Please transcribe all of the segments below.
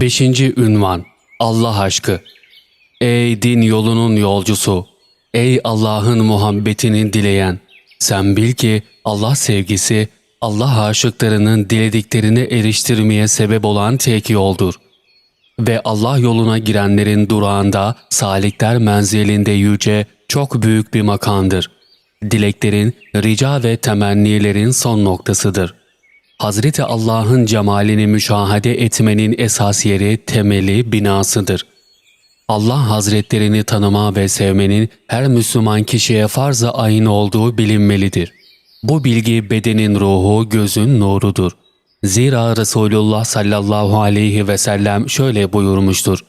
5. Ünvan Allah aşkı Ey din yolunun yolcusu! Ey Allah'ın muhabbetini dileyen! Sen bil ki Allah sevgisi, Allah aşıklarının dilediklerini eriştirmeye sebep olan tek yoldur. Ve Allah yoluna girenlerin durağında, salikler menzilinde yüce, çok büyük bir makamdır. Dileklerin, rica ve temennilerin son noktasıdır. Hazreti Allah'ın cemalini müşahede etmenin esas yeri, temeli, binasıdır. Allah Hazretlerini tanıma ve sevmenin her Müslüman kişiye farz-ı ayın olduğu bilinmelidir. Bu bilgi bedenin ruhu, gözün nurudur. Zira Resulullah sallallahu aleyhi ve sellem şöyle buyurmuştur.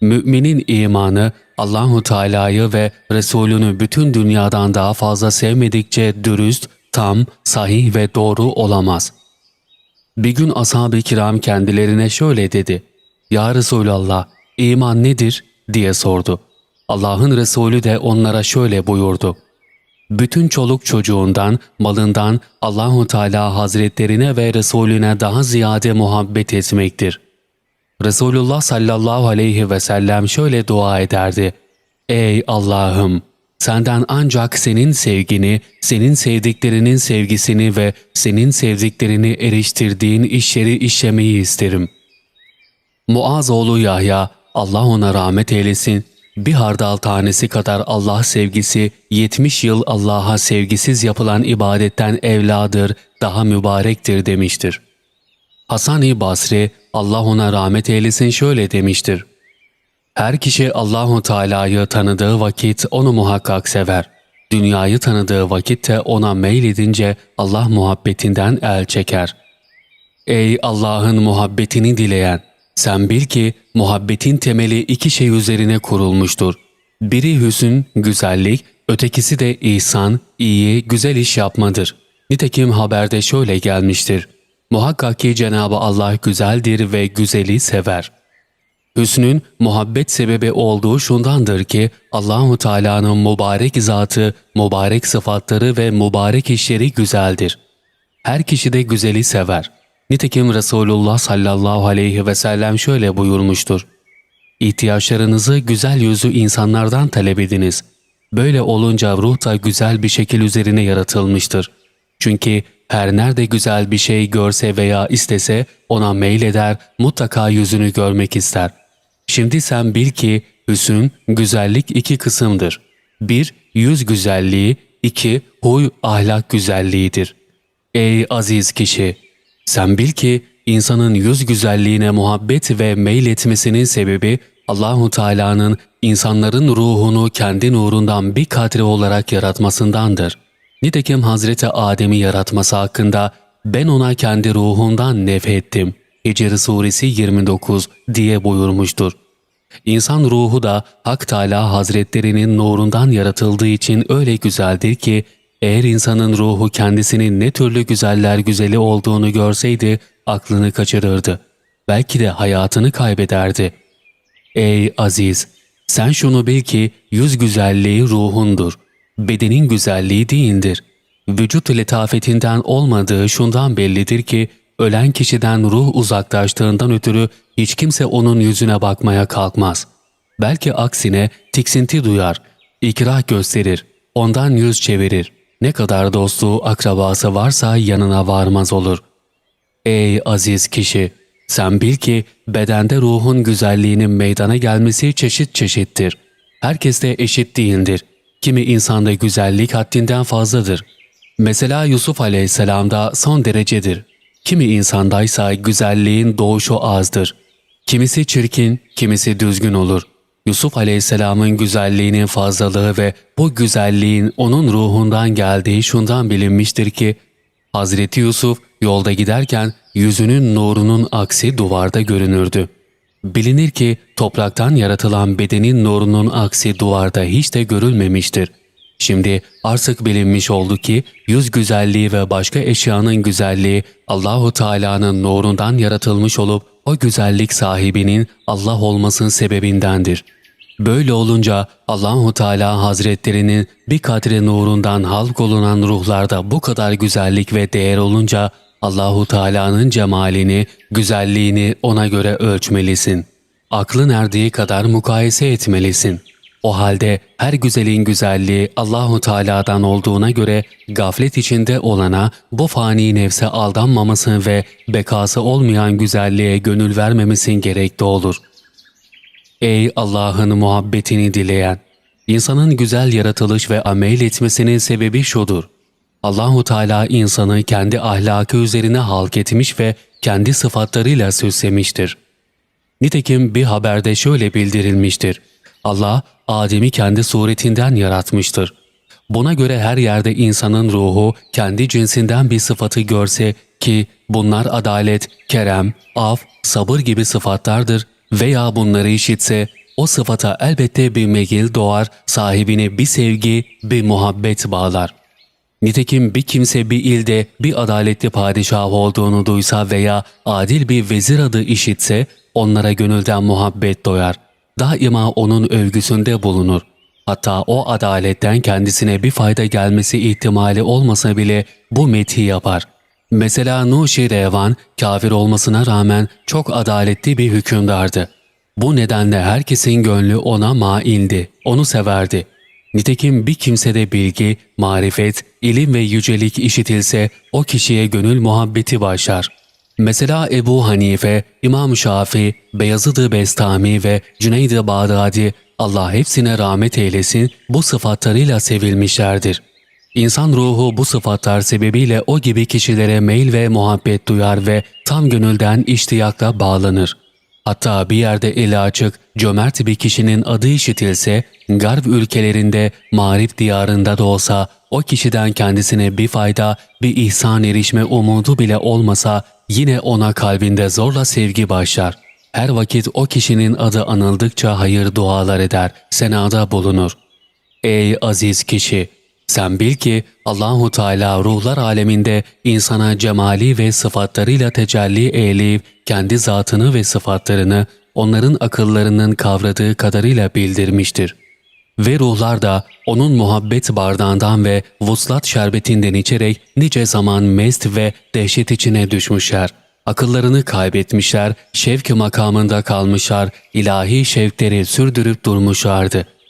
Müminin imanı Allahu Teala'yı ve Resulünü bütün dünyadan daha fazla sevmedikçe dürüst, tam, sahih ve doğru olamaz. Bir gün ashab-ı kiram kendilerine şöyle dedi. Ya Resulallah, iman nedir? diye sordu. Allah'ın Resulü de onlara şöyle buyurdu. Bütün çoluk çocuğundan, malından Allahu Teala Hazretlerine ve Resulüne daha ziyade muhabbet etmektir. Resulullah sallallahu aleyhi ve sellem şöyle dua ederdi. Ey Allah'ım! Senden ancak senin sevgini, senin sevdiklerinin sevgisini ve senin sevdiklerini eriştirdiğin işleri işlemeyi isterim. Muaz oğlu Yahya, Allah ona rahmet eylesin, bir hardal tanesi kadar Allah sevgisi, 70 yıl Allah'a sevgisiz yapılan ibadetten evladır, daha mübarektir demiştir. Hasan-ı Basri, Allah ona rahmet eylesin şöyle demiştir. Her kişi Allahu Teala'yı tanıdığı vakit onu muhakkak sever. Dünyayı tanıdığı vakitte ona meyledince Allah muhabbetinden el çeker. Ey Allah'ın muhabbetini dileyen! Sen bil ki muhabbetin temeli iki şey üzerine kurulmuştur. Biri hüsn, güzellik, ötekisi de ihsan, iyi, güzel iş yapmadır. Nitekim haberde şöyle gelmiştir. Muhakkak ki Cenab-ı Allah güzeldir ve güzeli sever. Hüsnün muhabbet sebebi olduğu şundandır ki Allahu Teala'nın mübarek zatı, mübarek sıfatları ve mübarek işleri güzeldir. Her kişi de güzeli sever. Nitekim Resulullah sallallahu aleyhi ve sellem şöyle buyurmuştur. İhtiyaçlarınızı güzel yüzlü insanlardan talep ediniz. Böyle olunca ruh da güzel bir şekil üzerine yaratılmıştır. Çünkü her nerede güzel bir şey görse veya istese ona meyleder, mutlaka yüzünü görmek ister. Şimdi sen bil ki hüsün, güzellik iki kısımdır. Bir, yüz güzelliği, iki, huy, ahlak güzelliğidir. Ey aziz kişi! Sen bil ki insanın yüz güzelliğine muhabbet ve meyletmesinin sebebi Allahu Teala'nın insanların ruhunu kendi nurundan bir kadre olarak yaratmasındandır. Nitekim Hazreti Adem'i yaratması hakkında ben ona kendi ruhundan nefettim. Hicr suresi 29 diye buyurmuştur. İnsan ruhu da Hak Teala Hazretlerinin nurundan yaratıldığı için öyle güzeldir ki eğer insanın ruhu kendisinin ne türlü güzeller güzeli olduğunu görseydi aklını kaçırırdı. Belki de hayatını kaybederdi. Ey aziz! Sen şunu bil ki yüz güzelliği ruhundur. Bedenin güzelliği değildir. Vücut letafetinden olmadığı şundan bellidir ki ölen kişiden ruh uzaklaştığından ötürü hiç kimse onun yüzüne bakmaya kalkmaz. Belki aksine tiksinti duyar, ikrah gösterir, ondan yüz çevirir. Ne kadar dostu, akrabası varsa yanına varmaz olur. Ey aziz kişi! Sen bil ki bedende ruhun güzelliğinin meydana gelmesi çeşit çeşittir. Herkes de eşit değildir. Kimi insanda güzellik haddinden fazladır. Mesela Yusuf aleyhisselamda son derecedir. Kimi insandaysa güzelliğin doğuşu azdır. Kimisi çirkin, kimisi düzgün olur. Yusuf aleyhisselamın güzelliğinin fazlalığı ve bu güzelliğin onun ruhundan geldiği şundan bilinmiştir ki, Hazreti Yusuf yolda giderken yüzünün nurunun aksi duvarda görünürdü. Bilinir ki topraktan yaratılan bedenin nurunun aksi duvarda hiç de görülmemiştir. Şimdi artık bilinmiş oldu ki yüz güzelliği ve başka eşyanın güzelliği Allahu Teala'nın nurundan yaratılmış olup o güzellik sahibinin Allah olmasının sebebindendir. Böyle olunca Allahu Teala Hazretlerinin bir kadre nurundan halk olunan ruhlarda bu kadar güzellik ve değer olunca Allahu Teala'nın cemalini, güzelliğini ona göre ölçmelisin. Aklın erdiği kadar mukayese etmelisin. O halde her güzelin güzelliği Allahu Teala'dan olduğuna göre gaflet içinde olana bu fani nefse aldanmaması ve bekası olmayan güzelliğe gönül vermemesi gerekli olur. Ey Allah'ın muhabbetini dileyen! İnsanın güzel yaratılış ve amel etmesinin sebebi şudur. Allahu Teala insanı kendi ahlakı üzerine halk etmiş ve kendi sıfatlarıyla süslemiştir. Nitekim bir haberde şöyle bildirilmiştir. Allah Adem'i kendi suretinden yaratmıştır. Buna göre her yerde insanın ruhu kendi cinsinden bir sıfatı görse ki bunlar adalet, kerem, af, sabır gibi sıfatlardır veya bunları işitse o sıfata elbette bir meyil doğar, sahibine bir sevgi, bir muhabbet bağlar. Nitekim bir kimse bir ilde bir adaletli padişah olduğunu duysa veya adil bir vezir adı işitse onlara gönülden muhabbet doyar. Daima onun övgüsünde bulunur. Hatta o adaletten kendisine bir fayda gelmesi ihtimali olmasa bile bu methi yapar. Mesela Nuşi Revan kafir olmasına rağmen çok adaletli bir hükümdardı. Bu nedenle herkesin gönlü ona maildi, onu severdi. Nitekim bir kimsede bilgi, marifet, ilim ve yücelik işitilse o kişiye gönül muhabbeti başlar. Mesela Ebu Hanife, İmam Şafii, Beyazıd-ı Bestami ve Cüneyd-i Bağdadi Allah hepsine rahmet eylesin bu sıfatlarıyla sevilmişlerdir. İnsan ruhu bu sıfatlar sebebiyle o gibi kişilere meyil ve muhabbet duyar ve tam gönülden iştiyakla bağlanır. Hatta bir yerde eli açık, cömert bir kişinin adı işitilse, garb ülkelerinde, marif diyarında da olsa o kişiden kendisine bir fayda, bir ihsan erişme umudu bile olmasa yine ona kalbinde zorla sevgi başlar. Her vakit o kişinin adı anıldıkça hayır dualar eder, senada bulunur. Ey aziz kişi! Sen bil ki Allahu Teala ruhlar aleminde insana cemali ve sıfatlarıyla tecelli eyleyip kendi zatını ve sıfatlarını onların akıllarının kavradığı kadarıyla bildirmiştir. Ve ruhlar da onun muhabbet bardağından ve vuslat şerbetinden içerek nice zaman mest ve dehşet içine düşmüşler. Akıllarını kaybetmişler, şevk makamında kalmışlar, ilahi şevkleri sürdürüp durmuşlardı.''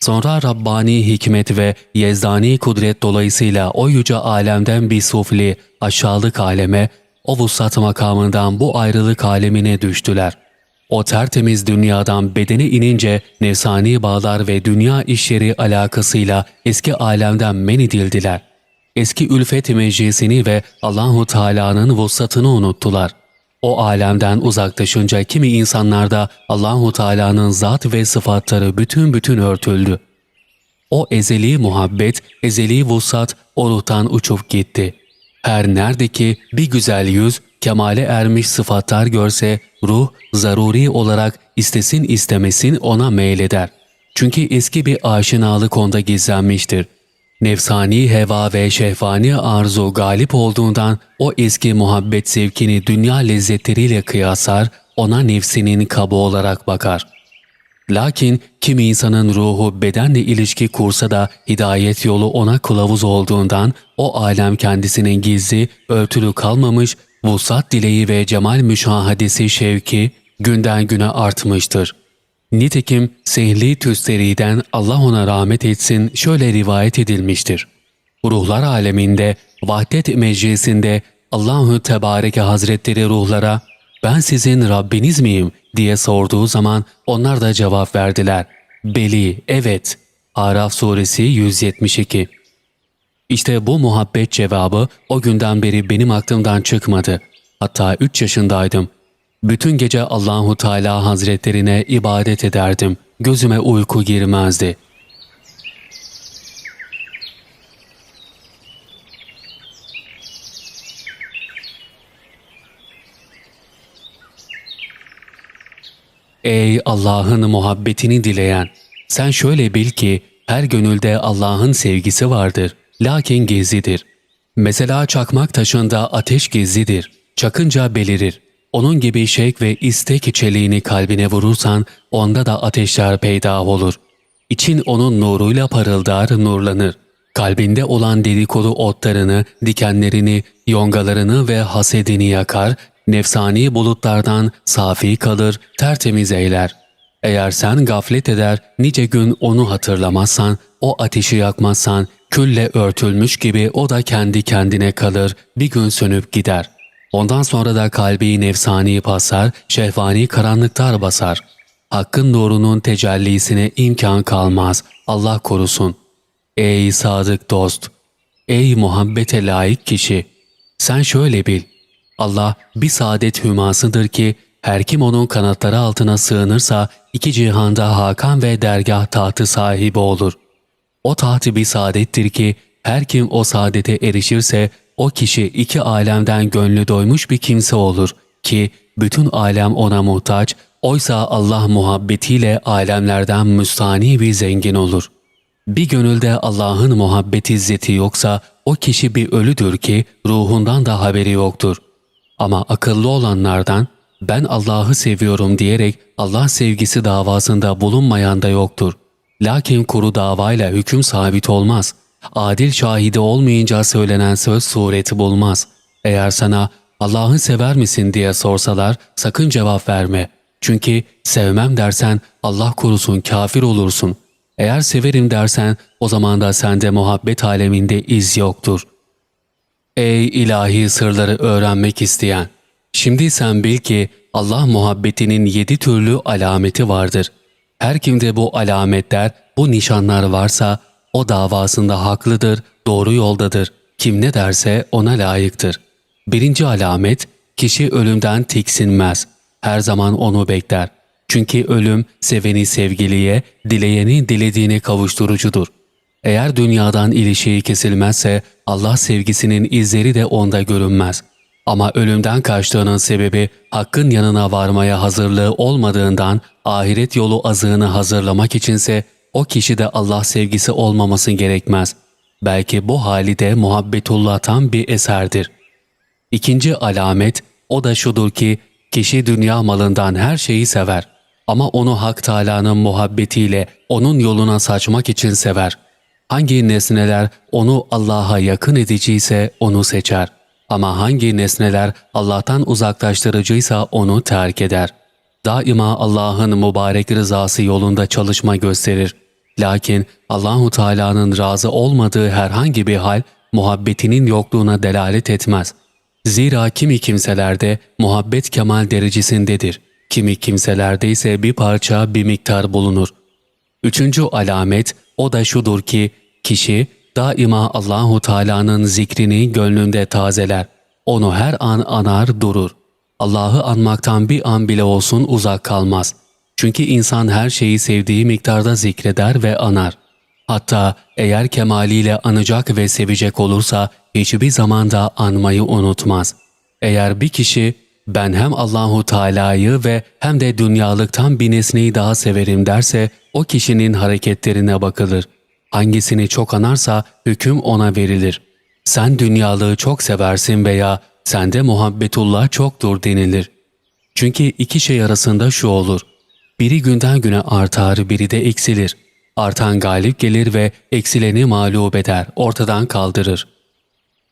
Sonra Rabbani hikmet ve yezdani kudret dolayısıyla o yüce alemden bir sufli, aşağılık aleme, o vuslat makamından bu ayrılık alemine düştüler. O tertemiz dünyadan bedene inince nefsani bağlar ve dünya işleri alakasıyla eski alemden men edildiler. Eski ülfet meclisini ve Allahu Teala'nın vuslatını unuttular.'' O alemden uzaklaşınca kimi insanlarda Allahu Teala'nın zat ve sıfatları bütün bütün örtüldü. O ezeli muhabbet, ezeli vusat o ruhtan uçup gitti. Her nerede ki bir güzel yüz, kemale ermiş sıfatlar görse ruh zaruri olarak istesin istemesin ona meyleder. Çünkü eski bir aşinalık onda gizlenmiştir. Nefsani heva ve şehvani arzu galip olduğundan o eski muhabbet zevkini dünya lezzetleriyle kıyaslar, ona nefsinin kabı olarak bakar. Lakin kimi insanın ruhu bedenle ilişki kursa da hidayet yolu ona kılavuz olduğundan o alem kendisinin gizli, örtülü kalmamış, vusat dileği ve cemal müşahadesi şevki günden güne artmıştır.'' Nitekim Sehli Tüsteri'den Allah ona rahmet etsin şöyle rivayet edilmiştir. Ruhlar aleminde, vahdet meclisinde Allahü Tebareke Hazretleri ruhlara ben sizin Rabbiniz miyim diye sorduğu zaman onlar da cevap verdiler. Beli, evet. Araf suresi 172 İşte bu muhabbet cevabı o günden beri benim aklımdan çıkmadı. Hatta 3 yaşındaydım. Bütün gece Allahu Teala Hazretlerine ibadet ederdim. Gözüme uyku girmezdi. Ey Allah'ın muhabbetini dileyen! Sen şöyle bil ki her gönülde Allah'ın sevgisi vardır. Lakin gizlidir. Mesela çakmak taşında ateş gizlidir. Çakınca belirir. Onun gibi şevk ve istek çeliğini kalbine vurursan onda da ateşler peyda olur. İçin onun nuruyla parıldar, nurlanır. kalbinde olan dedikodu otlarını, dikenlerini, yongalarını ve hasedini yakar, nefsani bulutlardan safi kalır, tertemiz eyler. Eğer sen gaflet eder, nice gün onu hatırlamazsan, o ateşi yakmazsan, külle örtülmüş gibi o da kendi kendine kalır, bir gün sönüp gider. Ondan sonra da kalbi nefsani pasar, şehvani karanlıklar basar. Hakkın nurunun tecellisine imkan kalmaz, Allah korusun. Ey sadık dost! Ey muhabbete layık kişi! Sen şöyle bil. Allah bir saadet hümasıdır ki her kim onun kanatları altına sığınırsa iki cihanda hakan ve dergah tahtı sahibi olur. O tahtı bir saadettir ki her kim o saadete erişirse o kişi iki alemden gönlü doymuş bir kimse olur ki bütün alem ona muhtaç, oysa Allah muhabbetiyle alemlerden müstani bir zengin olur. Bir gönülde Allah'ın muhabbet izzeti yoksa o kişi bir ölüdür ki ruhundan da haberi yoktur. Ama akıllı olanlardan ben Allah'ı seviyorum diyerek Allah sevgisi davasında bulunmayan da yoktur. Lakin kuru davayla hüküm sabit olmaz. Adil şahidi olmayınca söylenen söz sureti bulmaz. Eğer sana Allah'ı sever misin diye sorsalar sakın cevap verme. Çünkü sevmem dersen Allah korusun kafir olursun. Eğer severim dersen o zaman da sende muhabbet aleminde iz yoktur. Ey ilahi sırları öğrenmek isteyen! Şimdi sen bil ki Allah muhabbetinin yedi türlü alameti vardır. Her kimde bu alametler, bu nişanlar varsa o davasında haklıdır, doğru yoldadır. Kim ne derse ona layıktır. Birinci alamet, kişi ölümden tiksinmez. Her zaman onu bekler. Çünkü ölüm seveni sevgiliye, dileyeni dilediğine kavuşturucudur. Eğer dünyadan ilişiği kesilmezse Allah sevgisinin izleri de onda görünmez. Ama ölümden kaçtığının sebebi hakkın yanına varmaya hazırlığı olmadığından ahiret yolu azığını hazırlamak içinse o kişide Allah sevgisi olmaması gerekmez. Belki bu hali de muhabbetullah'tan bir eserdir. İkinci alamet o da şudur ki kişi dünya malından her şeyi sever ama onu Hak Teâlâ'nın muhabbetiyle onun yoluna saçmak için sever. Hangi nesneler onu Allah'a yakın ediciyse onu seçer. Ama hangi nesneler Allah'tan uzaklaştırıcıysa onu terk eder. Daima Allah'ın mübarek rızası yolunda çalışma gösterir. Lakin Allahu Teala'nın razı olmadığı herhangi bir hal muhabbetinin yokluğuna delalet etmez. Zira kimi kimselerde muhabbet kemal derecesindedir. Kimi kimselerde ise bir parça bir miktar bulunur. Üçüncü alamet o da şudur ki kişi daima Allahu Teala'nın zikrini gönlünde tazeler. Onu her an anar durur. Allah'ı anmaktan bir an bile olsun uzak kalmaz. Çünkü insan her şeyi sevdiği miktarda zikreder ve anar. Hatta eğer kemaliyle anacak ve sevecek olursa hiçbir zamanda anmayı unutmaz. Eğer bir kişi ben hem Allahu Teala'yı ve hem de dünyalıktan bir nesneyi daha severim derse o kişinin hareketlerine bakılır. Hangisini çok anarsa hüküm ona verilir. Sen dünyalığı çok seversin veya sende muhabbetullah çoktur denilir. Çünkü iki şey arasında şu olur. Biri günden güne artar, biri de eksilir. Artan galip gelir ve eksileni mağlup eder, ortadan kaldırır.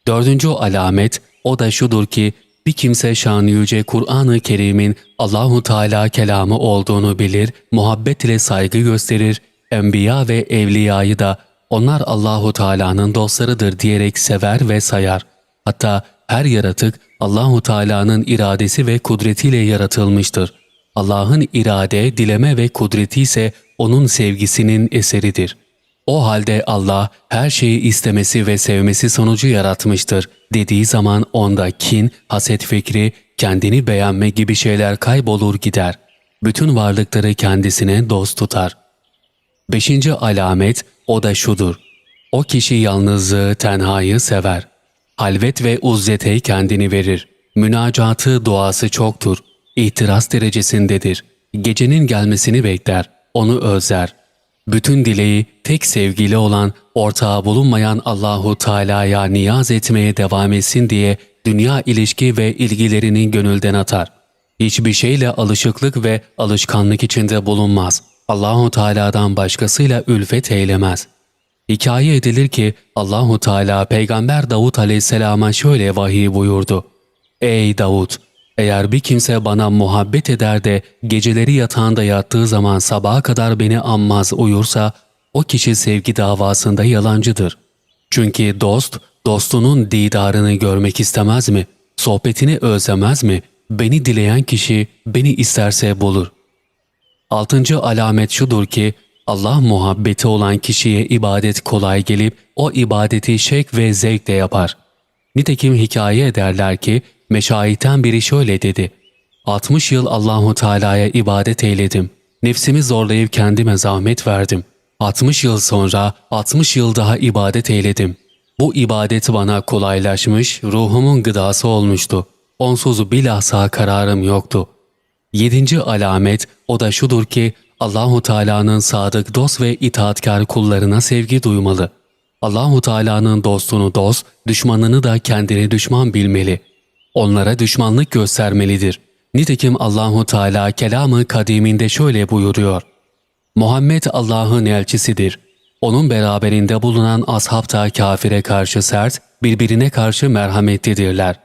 Dördüncü alamet o da şudur ki bir kimse şan yüce Kur'an-ı Kerim'in Allahu Teala kelamı olduğunu bilir, muhabbet ile saygı gösterir, enbiya ve evliyayı da onlar Allahu Teala'nın dostlarıdır diyerek sever ve sayar. Hatta her yaratık Allahu Teala'nın iradesi ve kudretiyle yaratılmıştır. Allah'ın irade, dileme ve kudreti ise onun sevgisinin eseridir. O halde Allah her şeyi istemesi ve sevmesi sonucu yaratmıştır dediği zaman onda kin, haset fikri, kendini beğenme gibi şeyler kaybolur gider. Bütün varlıkları kendisine dost tutar. Beşinci alamet o da şudur. O kişi yalnızlığı, tenhayı sever. Halvet ve uzzete kendini verir. Münacatı, duası çoktur. İtiraz derecesindedir. Gecenin gelmesini bekler. Onu özler. Bütün dileği tek sevgili olan, ortağı bulunmayan Allahu Teala'ya niyaz etmeye devam etsin diye dünya ilişki ve ilgilerini gönülden atar. Hiçbir şeyle alışıklık ve alışkanlık içinde bulunmaz. Allahu Teala'dan başkasıyla ülfet eylemez. Hikaye edilir ki Allahu Teala peygamber Davut Aleyhisselam'a şöyle vahiy buyurdu. Ey Davut! Eğer bir kimse bana muhabbet eder de geceleri yatağında yattığı zaman sabaha kadar beni anmaz uyursa o kişi sevgi davasında yalancıdır. Çünkü dost, dostunun didarını görmek istemez mi? Sohbetini özlemez mi? Beni dileyen kişi beni isterse bulur. Altıncı alamet şudur ki Allah muhabbeti olan kişiye ibadet kolay gelip o ibadeti şek ve zevkle yapar. Nitekim hikaye ederler ki meşayitten biri şöyle dedi. 60 yıl Allahu Teala'ya ibadet eyledim. Nefsimi zorlayıp kendime zahmet verdim. 60 yıl sonra 60 yıl daha ibadet eyledim. Bu ibadet bana kolaylaşmış, ruhumun gıdası olmuştu. Onsuz bilhassa kararım yoktu. Yedinci alamet o da şudur ki Allahu Teala'nın sadık dost ve itaatkar kullarına sevgi duymalı. Allahu Teala'nın dostunu dost, düşmanını da kendini düşman bilmeli. Onlara düşmanlık göstermelidir. Nitekim Allahu Teala kelamı kadiminde şöyle buyuruyor. Muhammed Allah'ın elçisidir. Onun beraberinde bulunan ashab da kafire karşı sert, birbirine karşı merhametlidirler.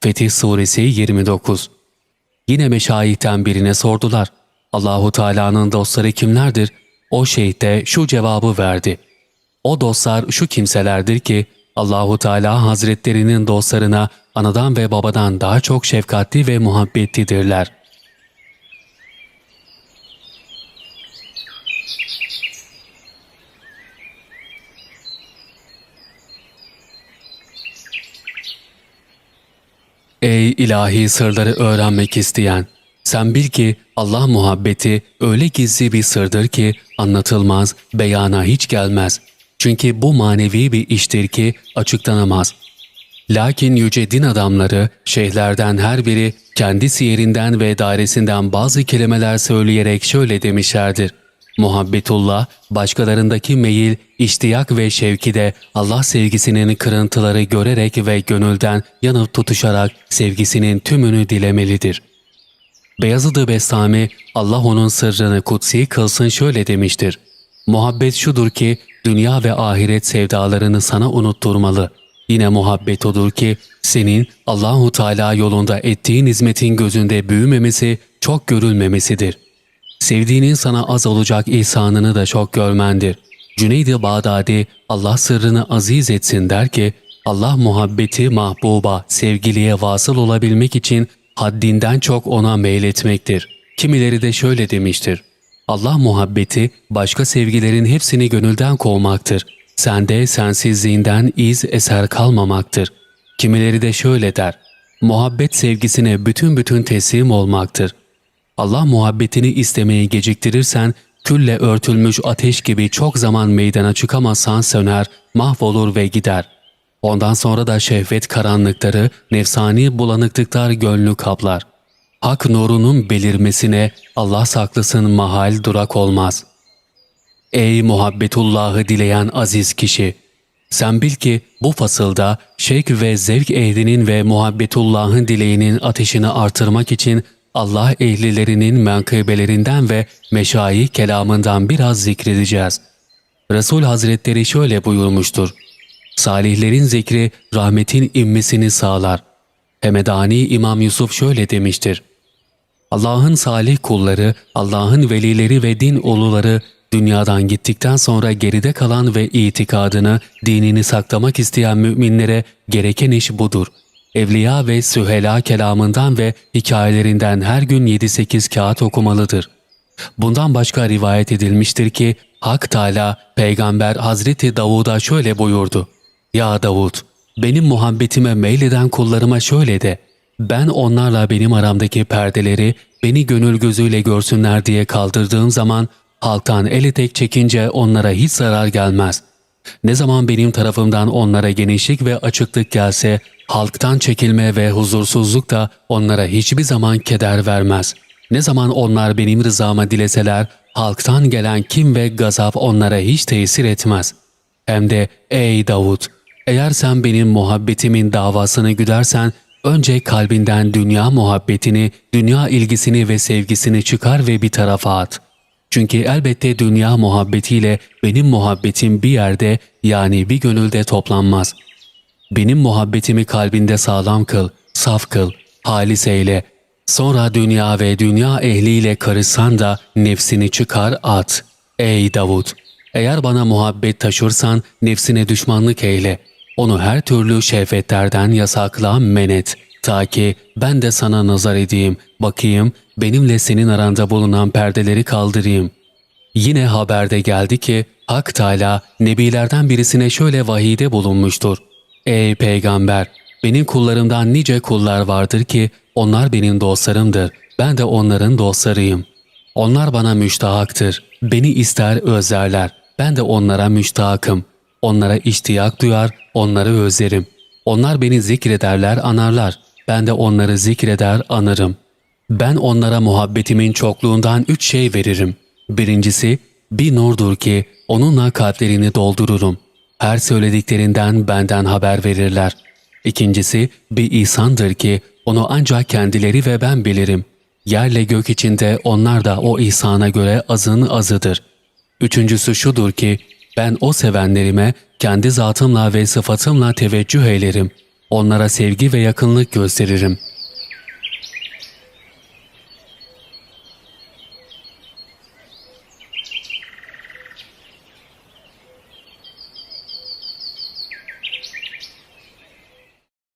Fetih Suresi 29 Yine meşayihten birine sordular. Allahu Teala'nın dostları kimlerdir? O şeyh de şu cevabı verdi. O dostlar şu kimselerdir ki Allahu Teala Hazretlerinin dostlarına anadan ve babadan daha çok şefkatli ve muhabbetlidirler. Ey ilahi sırları öğrenmek isteyen! Sen bil ki Allah muhabbeti öyle gizli bir sırdır ki anlatılmaz, beyana hiç gelmez. Çünkü bu manevi bir iştir ki açıklanamaz. Lakin yüce din adamları, şeyhlerden her biri kendi siyerinden ve dairesinden bazı kelimeler söyleyerek şöyle demişlerdir. Muhabbetullah, başkalarındaki meyil, iştiyak ve şevki de Allah sevgisinin kırıntıları görerek ve gönülden yanıp tutuşarak sevgisinin tümünü dilemelidir. Beyazıd-ı Bestami, Allah onun sırrını kutsi kılsın şöyle demiştir. Muhabbet şudur ki, dünya ve ahiret sevdalarını sana unutturmalı. Yine muhabbet odur ki, senin Allahu Teala yolunda ettiğin hizmetin gözünde büyümemesi, çok görülmemesidir. Sevdiğinin sana az olacak ihsanını da çok görmendir. Cüneyd-i Bağdadi Allah sırrını aziz etsin der ki, Allah muhabbeti mahbuba, sevgiliye vasıl olabilmek için haddinden çok ona meyletmektir. Kimileri de şöyle demiştir. Allah muhabbeti başka sevgilerin hepsini gönülden kovmaktır. Sende sensizliğinden iz eser kalmamaktır. Kimileri de şöyle der. Muhabbet sevgisine bütün bütün teslim olmaktır. Allah muhabbetini istemeyi geciktirirsen, külle örtülmüş ateş gibi çok zaman meydana çıkamazsan söner, mahvolur ve gider. Ondan sonra da şehvet karanlıkları, nefsani bulanıklıklar gönlü kaplar. Hak nurunun belirmesine Allah saklısın mahal durak olmaz. Ey muhabbetullahı dileyen aziz kişi! Sen bil ki bu fasılda şevk ve zevk ehlinin ve muhabbetullahın dileğinin ateşini artırmak için Allah ehlilerinin menkıbelerinden ve meşayi kelamından biraz zikredeceğiz. Resul Hazretleri şöyle buyurmuştur. Salihlerin zikri rahmetin inmesini sağlar. Hemedani İmam Yusuf şöyle demiştir. Allah'ın salih kulları, Allah'ın velileri ve din uluları dünyadan gittikten sonra geride kalan ve itikadını, dinini saklamak isteyen müminlere gereken iş budur. Evliya ve sühela kelamından ve hikayelerinden her gün 7-8 kağıt okumalıdır. Bundan başka rivayet edilmiştir ki Hak Teala peygamber Hazreti Davud'a şöyle buyurdu. Ya Davud, benim muhabbetime meyleden kullarıma şöyle de, ben onlarla benim aramdaki perdeleri beni gönül gözüyle görsünler diye kaldırdığım zaman halktan el etek çekince onlara hiç zarar gelmez. Ne zaman benim tarafımdan onlara genişlik ve açıklık gelse halktan çekilme ve huzursuzluk da onlara hiçbir zaman keder vermez. Ne zaman onlar benim rızama dileseler halktan gelen kim ve gazap onlara hiç tesir etmez. Hem de ey Davud eğer sen benim muhabbetimin davasını güdersen, önce kalbinden dünya muhabbetini, dünya ilgisini ve sevgisini çıkar ve bir tarafa at. Çünkü elbette dünya muhabbetiyle benim muhabbetim bir yerde yani bir gönülde toplanmaz. Benim muhabbetimi kalbinde sağlam kıl, saf kıl, halis eyle. Sonra dünya ve dünya ehliyle karışsan da nefsini çıkar at. Ey Davud! Eğer bana muhabbet taşırsan nefsine düşmanlık eyle. Onu her türlü şehvetlerden yasakla menet. Ta ki ben de sana nazar edeyim, bakayım, benimle senin aranda bulunan perdeleri kaldırayım.'' Yine haberde geldi ki Hak Teala nebilerden birisine şöyle vahide bulunmuştur. Ey peygamber! Benim kullarımdan nice kullar vardır ki onlar benim dostlarımdır. Ben de onların dostlarıyım. Onlar bana müştahaktır. Beni ister özlerler. Ben de onlara müştahakım. Onlara iştiyak duyar, onları özlerim. Onlar beni zikrederler, anarlar. Ben de onları zikreder, anarım. Ben onlara muhabbetimin çokluğundan üç şey veririm. Birincisi, bir nurdur ki onunla kalplerini doldururum. Her söylediklerinden benden haber verirler. İkincisi, bir ihsandır ki onu ancak kendileri ve ben bilirim. Yerle gök içinde onlar da o ihsana göre azın azıdır. Üçüncüsü şudur ki, ben o sevenlerime kendi zatımla ve sıfatımla teveccüh eylerim. Onlara sevgi ve yakınlık gösteririm.''